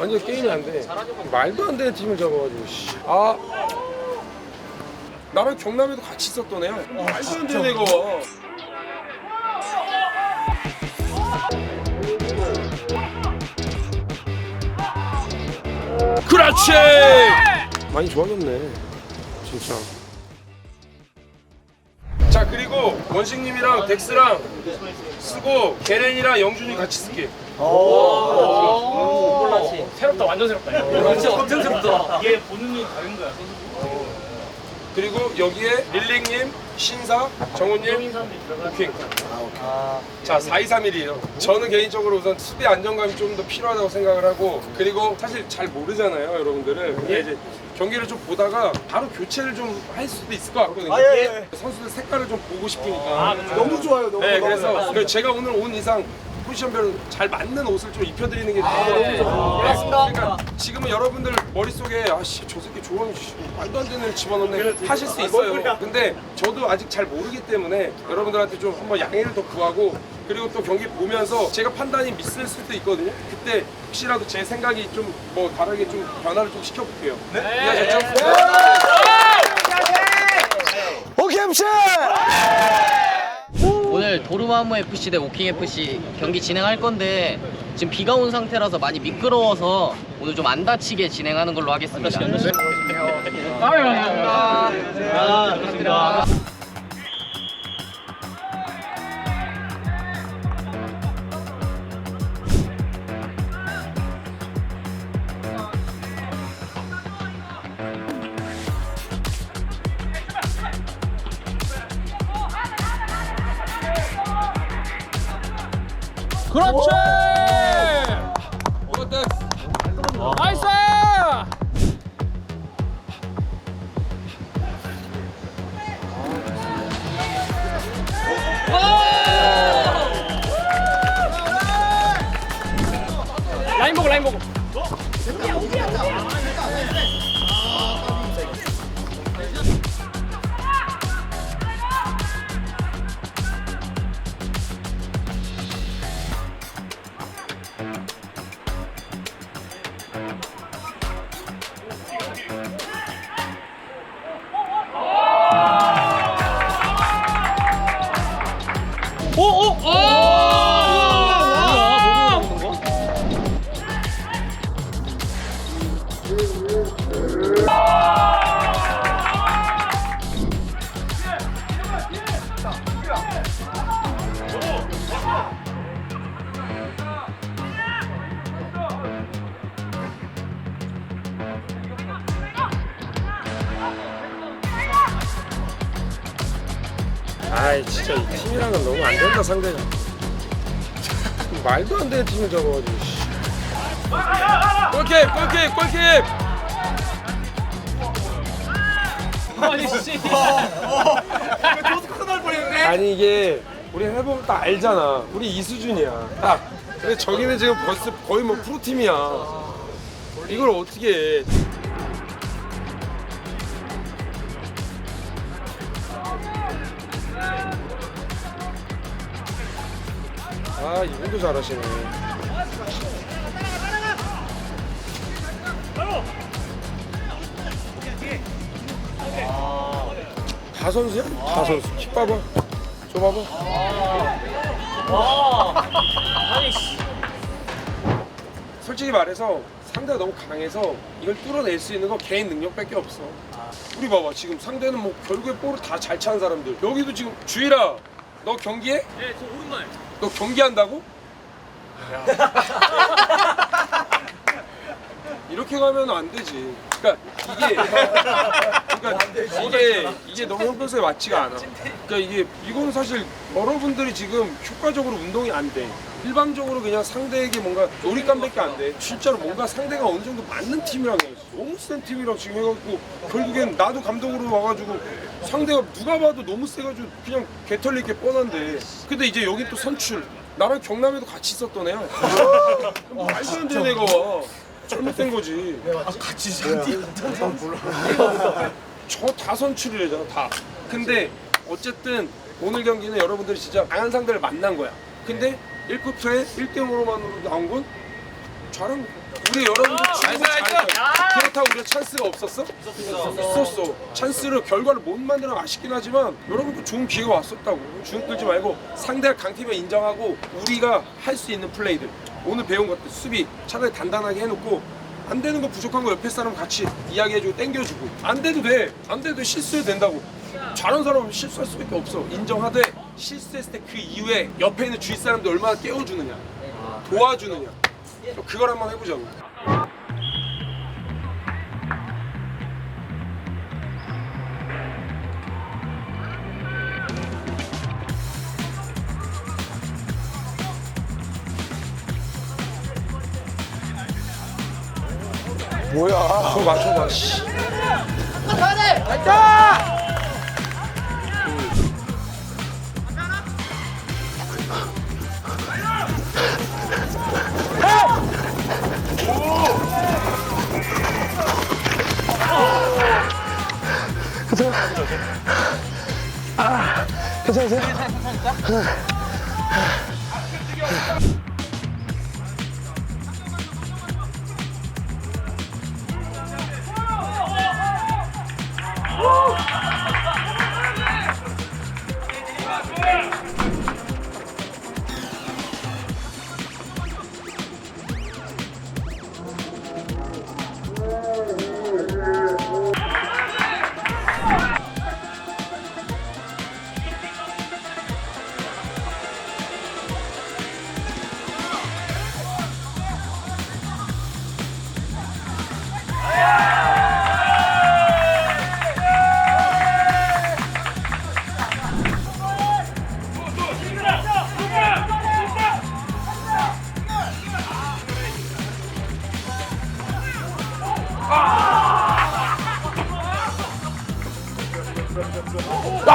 완전 게임이 안 돼. 말도 안 되는 팀을 잡아가지고. 씨. 아. 나랑 경남에도 같이 있었던 애야. 말도 안 되는 애가 와. 그렇지! 많이 좋아졌네. 진짜. 자 그리고 원식님이랑 덱스랑 쓰고 게렌이랑 영준이 같이 쓸게. 새롭다 완전 새롭다 진짜 완전 새롭다 이게 보는 눈이 다른 거야 그리고 여기에 릴링님, 신사, 정우님, 부킹. 자, 4-2-3-1이에요. 저는 개인적으로 우선 수비 안정감이 좀 더 필요하다고 생각을 하고 그리고 사실 잘 모르잖아요, 여러분들은. 근데 이제 경기를 좀 보다가 바로 교체를 좀 할 수도 있을 것 같거든요. 아, 예, 선수들 색깔을 좀 보고 싶으니까. 너무 좋아요. 너무 네, 너무 그래서 좋아요. 그 제가 오늘 온 이상 포지션별로 잘 맞는 옷을 좀 입혀드리는 게 아, 되게 고맙습니다. 그러니까 지금은 여러분들 머릿속에 아씨 저 새끼 좋아하는 씨, 말도 안 되는 애 집어넣네 하실 수 있어요. 근데 저도 아직 잘 모르기 때문에 여러분들한테 좀 한번 양해를 더 구하고 그리고 또 경기 보면서 제가 판단이 미스일 수도 있거든요. 그때 혹시라도 제 생각이 좀 뭐 다르게 좀 변화를 좀 시켜볼게요. 네? 이해하셨죠? 오케이 MC. 오늘 도르마무 FC 대 오킹 FC 경기 진행할 건데 지금 비가 온 상태라서 많이 미끄러워서 오늘 좀 안 다치게 진행하는 걸로 하겠습니다. 아 좋습니다 그렇지! 아이 진짜 이 팀이랑은 너무 안 된다 상대가. 말도 안 되는 팀을 잡아가지고 씨. 골킥 골킥 골킥 아니 씨. 아니 이게 우리 해보면 딱 알잖아. 우리 이 수준이야. 딱. 근데 저기는 지금 벌써 거의 뭐 프로팀이야. 이걸 어떻게 해 아, 이분도 잘하시네. 다 선수야? 다 선수. 키 봐봐. 저 봐봐. 아니 씨 솔직히 말해서 상대가 너무 강해서 이걸 뚫어낼 수 있는 건 개인 능력밖에 없어. 우리 봐봐. 지금 상대는 뭐 결국에 볼을 다 잘 차는 사람들. 여기도 지금 주일아, 너 경기해? 네 저 오른발 너 경기한다고? 이렇게 가면 안 되지. 그러니까 이게 그러니까 이게 이게 너무 형평성에 맞지가 않아. 그러니까 이게 이거는 사실 여러분들이 지금 효과적으로 운동이 안 돼. 일방적으로 그냥 상대에게 뭔가 놀잇감밖에 안 돼. 진짜로 뭔가 상대가 어느 정도 맞는 팀이랑 해. 너무 센 팀이랑 지금 해갖고 결국엔 나도 감독으로 와가지고 상대가 누가 봐도 너무 세가지고 그냥 개털릴 게 뻔한데. 근데 이제 여기 또 선출. 나랑 경남에도 같이 있었던 애야. 말도 안 되는 애가 와. 잘못된 거지. 같이 잔디. 저다 선출이래잖아 다. 근데 어쨌든 오늘 경기는 여러분들이 진짜 강한 상대를 만난 거야. 근데 1쿼터에 1대 0으로만으로 나온 건 잘한 거야. 우리 여러분들 충분히 잘했어요. 그렇다고 우리가 찬스가 없었어? 없었어. 찬스를 결과를 못 만들어 아쉽긴 하지만 여러분들 좋은 기회가 왔었다고. 주눅 들지 말고 상대가 강팀을 인정하고 우리가 할 수 있는 플레이들 오늘 배운 것들 수비 차라리 단단하게 해놓고 안 되는 거 부족한 거 옆에 사람 같이 이야기해주고 땡겨주고 안 돼도 돼. 안 돼도 실수해도 된다고. 잘하는 사람은 실수할 수밖에 없어. 인정하되 실수했을 때 그 이후에 옆에 있는 주위 사람들 얼마나 깨워주느냐, 도와주느냐. 그걸 한번 해보자고. 뭐야? 맞춰봐. 씨. 괜찮으세요?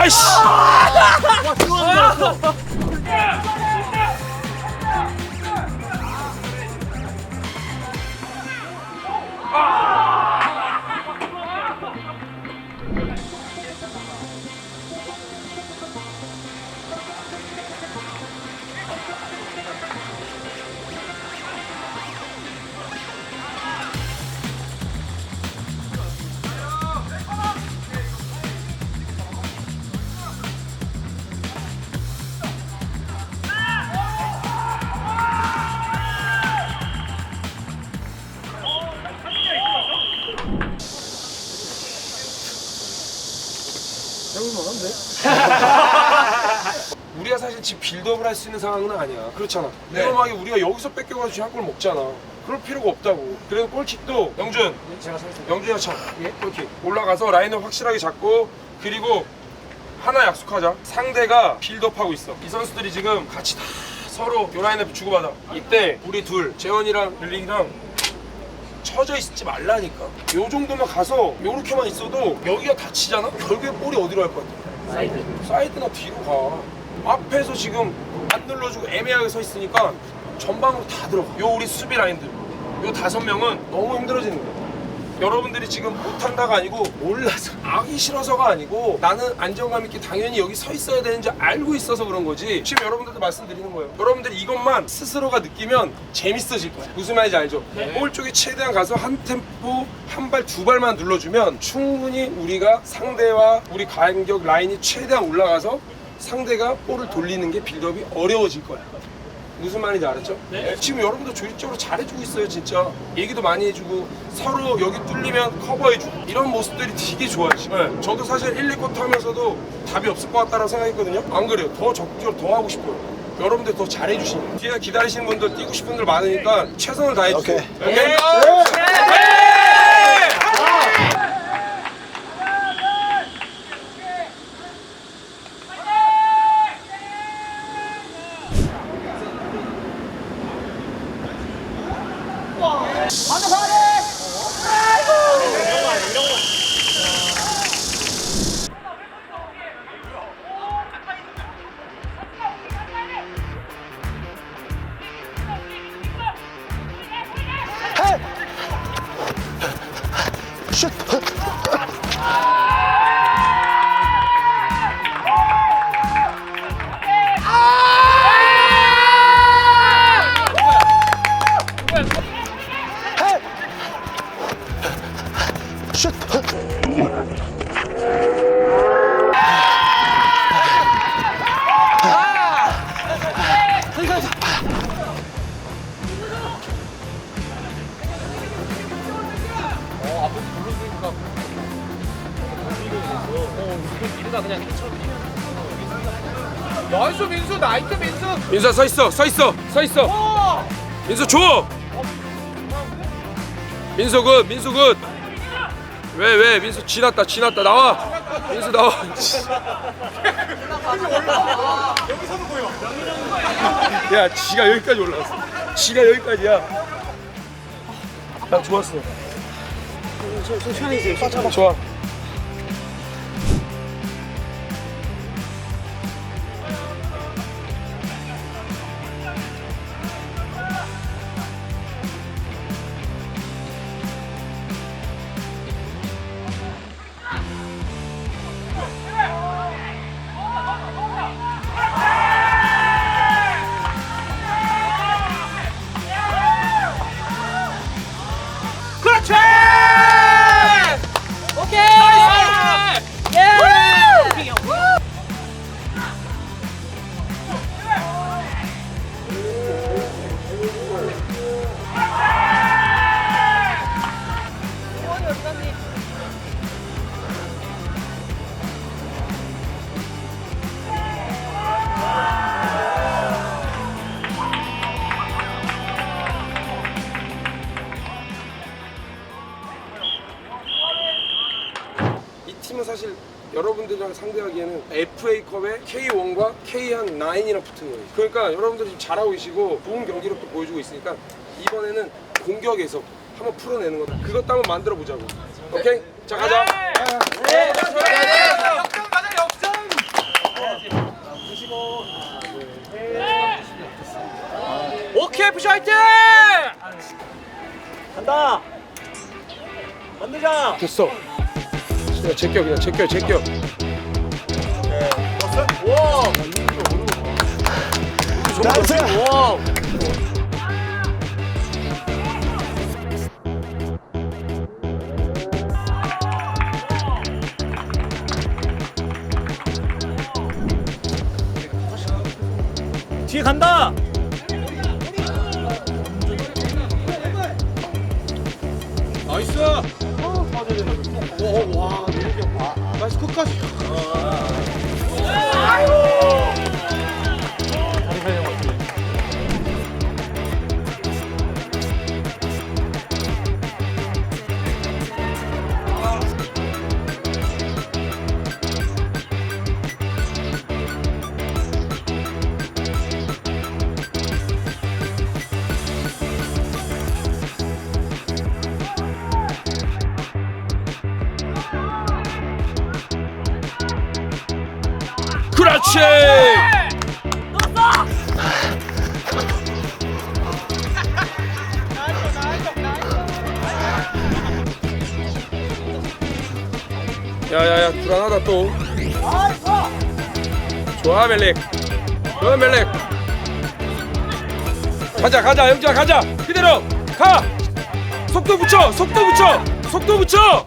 나이스! 해볼만한데? 지금 빌드업을 할 수 있는 상황은 아니야. 그렇잖아. 위험하게 우리가 여기서 뺏겨가지고 한 골 먹잖아. 그럴 필요가 없다고. 그래서 골킥도 영준. 제가 영준이가 차. 예? 골킥. 올라가서 라인을 확실하게 잡고 그리고 하나 약속하자. 상대가 빌드업하고 있어. 이 선수들이 지금 같이 다 서로 요 라인을 주고받아. 이때 우리 둘, 재현이랑 릴링이랑 처져 있지 말라니까. 요 정도만 가서 요렇게만 있어도 여기가 다치잖아? 결국에 볼이 어디로 갈 것 같아? 사이드. 사이드나 뒤로 가. 앞에서 지금 안 눌러주고 애매하게 서 있으니까 전방으로 다 들어가. 요 우리 수비 라인들. 요 다섯 명은 너무 힘들어지는 거야. 여러분들이 지금 못한다가 아니고 몰라서 아기 싫어서가 아니고 나는 안정감 있게 당연히 여기 서 있어야 되는지 알고 있어서 그런 거지 지금 여러분들도 말씀드리는 거예요 여러분들이 이것만 스스로가 느끼면 재밌어질 거야 무슨 말인지 알죠? 볼 쪽에 최대한 가서 한 템포 한 발 두 발만 눌러주면 충분히 우리가 상대와 우리 간격 라인이 최대한 올라가서 상대가 볼을 돌리는 게 빌드업이 어려워질 거야 무슨 말인지 알았죠? 지금 여러분들 조직적으로 잘해주고 있어요 진짜 얘기도 많이 해주고 서로 여기 뚫리면 커버해주고 이런 모습들이 되게 좋아요 지금 네. 저도 사실 1, 2쿼터 하면서도 답이 없을 것 같다고 생각했거든요 안 그래요 더 적극적으로 더 하고 싶어요 여러분들 더 잘해주시면 뒤에 기다리시는 분들 뛰고 싶은 분들 많으니까 최선을 다해주세요 오케이. 오케이? 슛! 나이스 민수 나이스 민수. 민수야 서 있어 서 있어 서 있어. 민수 줘. 민수 굿 민수 굿왜 왜? 민수 지났다 지났다. 나와. 민수 나와. 야 지가 여기까지 올라왔어. 지가 여기까지야. 야 좋았어. 좋아 상대하기에는 FA컵의 K1과 K 한 9이랑 붙은 거예요. 그러니까 여러분들이 지금 잘하고 계시고 좋은 경기력도 보여주고 있으니까 이번에는 공격에서 한번 풀어내는 거다. 그것도 한번 만들어 보자고. 오케이? 자 가자. 역전 가자 역전 오케이 FC 화이팅 간다. 만들자. 됐어. 그냥 제껴 그냥 제껴 제껴. 나이스. 뒤에 그렇지. 야야야 불안하다 또. 좋아 멜렉. 좋아 멜렉. 가자 가자 영지야 가자 그대로 가. 속도 붙여 속도 붙여 속도 붙여.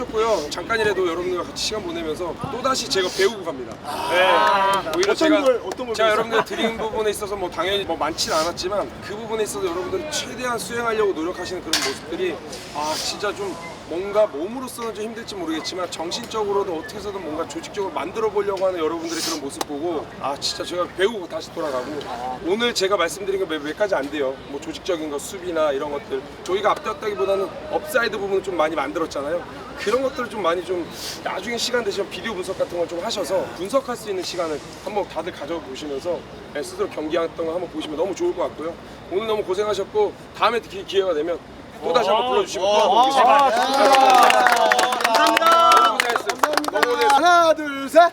하셨고요. 잠깐이라도 여러분들과 같이 시간 보내면서 또 다시 제가 배우고 갑니다. 네. 오히려 제가 걸, 어떤 걸 제가 배웠어요? 여러분들 드리는 부분에 있어서 뭐 당연히 뭐 많지는 않았지만 그 부분에 있어서 여러분들이 최대한 수행하려고 노력하시는 그런 모습들이 아 진짜 좀 뭔가 몸으로서는 좀 힘들지 모르겠지만 정신적으로도 어떻게 해서든 뭔가 조직적으로 만들어 보려고 하는 여러분들의 그런 모습 보고 아 진짜 제가 배우고 다시 돌아가고 오늘 제가 말씀드린 거몇 가지 안 돼요. 뭐 조직적인 거 수비나 이런 것들. 저희가 앞섰다기보다는 업사이드 부분을 좀 많이 만들었잖아요 그런 것들을 좀 많이 좀 나중에 시간 되시면 비디오 분석 같은 걸 좀 하셔서 분석할 수 있는 시간을 한번 다들 가져보시면서 네, 스스로 경기했던 거 한번 보시면 너무 좋을 것 같고요 오늘 너무 고생하셨고 다음에 기- 기회가 되면 또 다시 한번 불러주시고 또 한번 오겠습니다. 감사합니다. 너무 고생했어요. 너무 고생했어요. 하나 둘 셋.